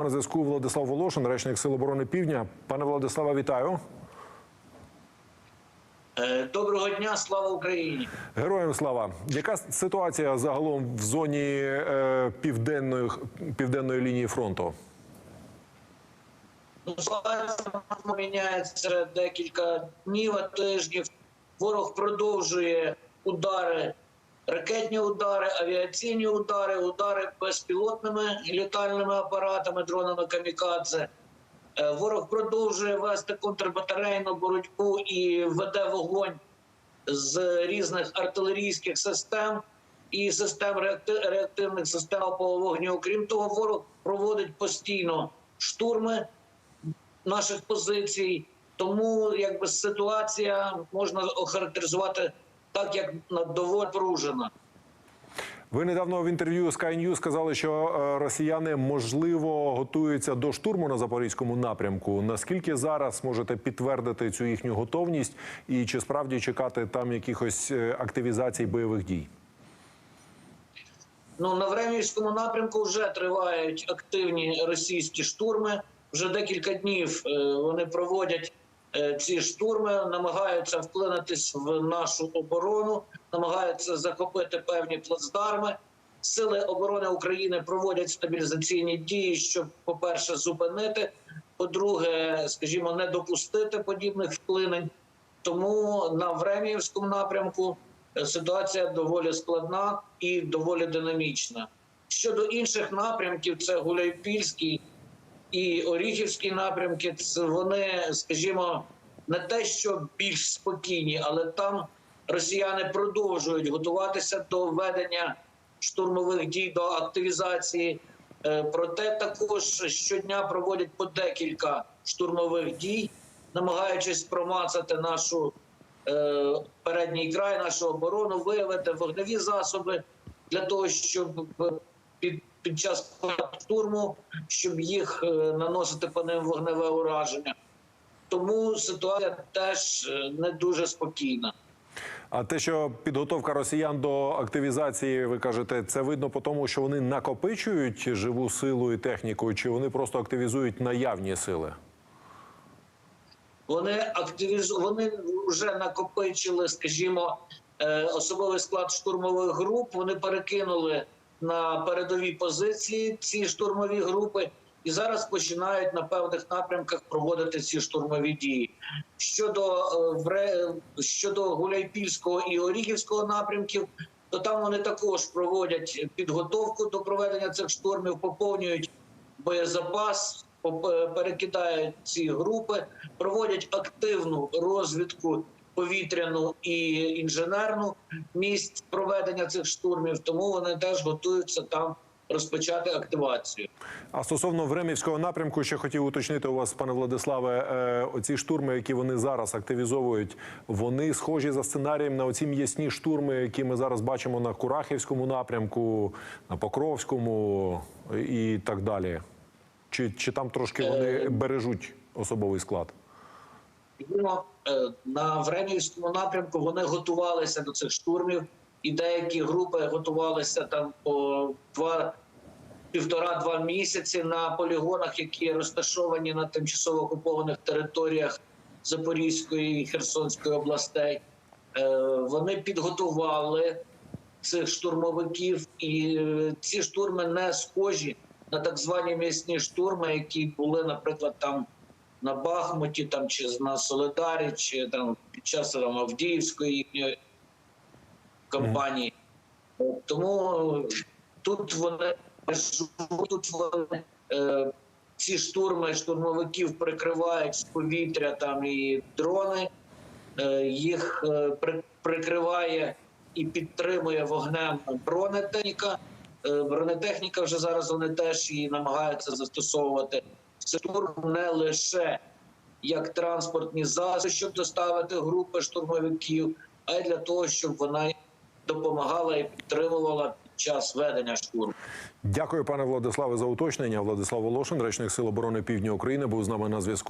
На зв'язку Владислав Волошин, речник Сил оборони Півдня. Пане Владиславе, вітаю. Е, Доброго дня, слава Україні! Героям слава. Яка ситуація загалом в зоні е, південної, південної лінії фронту? Ну, ситуація міняється декілька днів, а тижнів. Ворог продовжує удари, ракетні удари, авіаційні удари, удари безпілотними літальними апаратами, дронами камікадзе. Е, Ворог продовжує вести контрбатарейну боротьбу і веде вогонь з різних артилерійських систем і систем реактивних систем вогню. Окрім того, ворог проводить постійно штурми наших позицій. Тому якби ситуація можна охарактеризувати так, як доволі поружена. Ви недавно в інтерв'ю Sky News сказали, що е, росіяни можливо готуються до штурму на запорізькому напрямку. Наскільки зараз можете підтвердити цю їхню готовність, і чи справді чекати там якихось е, активізацій бойових дій? Ну на Времівському напрямку вже тривають активні російські штурми. Вже декілька днів е, вони проводять ці штурми, намагаються вклинитись в нашу оборону, намагаються захопити певні плацдарми. Сили оборони України проводять стабілізаційні дії, щоб, по-перше, зупинити, по-друге, скажімо, не допустити подібних вклинень. Тому на Времіївському напрямку е, ситуація доволі складна і доволі динамічна. Щодо інших напрямків, це Гуляйпільський і Оріхівський напрямки. Вони, скажімо, не те, що більш спокійні, але там росіяни продовжують готуватися до ведення штурмових дій, до активізації. Е, Проте також щодня проводять по декілька штурмових дій, намагаючись промацати нашу е, передній край, нашу оборону, виявити вогневі засоби для того, щоб під, під час штурму, щоб їх е, наносити по ним вогневе ураження. Тому ситуація теж е, не дуже спокійна. А те, що підготовка росіян до активізації, ви кажете, це видно по тому, що вони накопичують живу силу і техніку, чи вони просто активізують наявні сили? Вони активізу... вони вже накопичили, скажімо, е, особовий склад штурмових груп. Вони перекинули на передові позиції ці штурмові групи, і зараз починають на певних напрямках проводити ці штурмові дії. Щодо е, щодо Гуляйпільського і Оріхівського напрямків, то там вони також проводять підготовку до проведення цих штурмів, поповнюють боєзапас, перекидають ці групи, проводять активну розвідку повітряну і інженерну місць проведення цих штурмів. Тому вони теж готуються там розпочати активацію. А стосовно Времівського напрямку, ще хотів уточнити у вас, пане Владиславе, е, оці штурми, які вони зараз активізовують, вони схожі за сценарієм на оці м'ясні штурми, які ми зараз бачимо на Курахівському напрямку, на Покровському і так далі. Чи, чи там трошки вони бережуть особовий склад? Е, на Времівському напрямку вони готувалися до цих штурмів, і деякі групи готувалися там по два півтора-два місяці на полігонах, які розташовані на тимчасово окупованих територіях Запорізької і Херсонської областей. Е, Вони підготували цих штурмовиків, і е, ці штурми не схожі на так звані м'ясні штурми, які були, наприклад, там на Бахмуті, там чи на Солидарі, чи там під час там, Авдіївської їхньої кампанії. Тому е, тут вони тут вони е, ці штурми штурмовиків прикривають з повітря там і дрони. Е, їх е, при- прикриває і підтримує вогнем бронетехніка. Е, Бронетехніка вже зараз вони теж її намагаються застосовувати. Штурм не лише як транспортні засоби, щоб доставити групи штурмовиків, а й для того, щоб вона допомагала і підтримувала під час ведення штурму. Дякую, пане Владиславе, за уточнення. Владислав Волошин, речник Сил оборони Півдня України, був з нами на зв'язку.